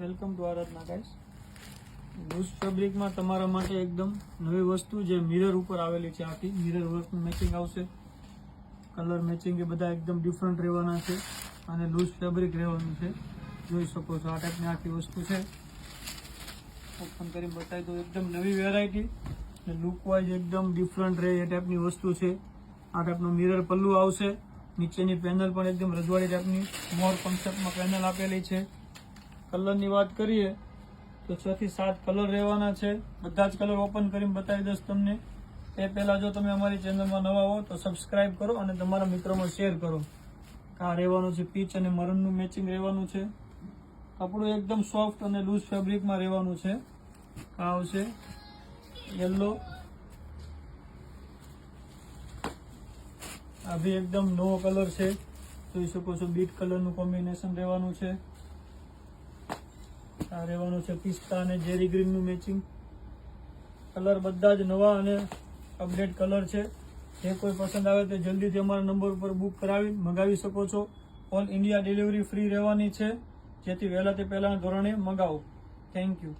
Welcome to Aradhana guys loose ફેબ્રિકમાં તમારા માટે એકદમ નવી વસ્તુ જે મિરર ઉપર આવેલી છે આખી. મિરર વર્કનું મેચિંગ આવશે. કલર મેચિંગ એ બધા એકદમ ડિફરન્ટ રહેવાના છે અને લૂઝ ફેબ્રિક રહેવાનું છે. જોઈ શકો છો આ ટાઈપની આખી વસ્તુ છે. ઓપન કરી બતાવી દો એકદમ નવી વેરાયટી લુક વાઇઝ એકદમ ડિફરન્ટ રહે એ ટાઈપની વસ્તુ છે. આ ટાઈપનું મિરર પલ્લું આવશે. નીચેની પેનલ પણ એકદમ રજવાડી ટાઈપની મોર કોન્સેપ્ટમાં પેનલ આપેલી છે. કલરની વાત કરીએ, તો છ થી સાત કલર રહેવાના છે. બધા જ કલર ઓપન કરીને બતાવી દઈશ તમને. એ પહેલાં જો તમે અમારી ચેનલમાં નવા હો, તો સબસ્ક્રાઇબ કરો અને તમારા મિત્રોમાં શેર કરો. આ રહેવાનું છે પીચ અને મરણનું મેચિંગ રહેવાનું છે. કપડું એકદમ સોફ્ટ અને લૂઝ ફેબ્રિકમાં રહેવાનું છે. આ આવશે. યલો આ એકદમ નવો કલર છે. જોઈ શકો છો, બીટ કલરનું કોમ્બિનેશન રહેવાનું છે. આ રહેવાનું છે પિસ્તા અને જેરી ગ્રીનનું મેચિંગ કલર બધા જ નવા અને અપડેટ કલર છે. જે કોઈ પસંદ આવે તો જલ્દીથી અમારા નંબર ઉપર બુક કરાવી, મંગાવી શકો છો. ઓલ ઇન્ડિયા ડિલિવરી ફ્રી રહેવાની છે. જેથી વહેલા તે પહેલાના ધોરણે મંગાવો. Thank you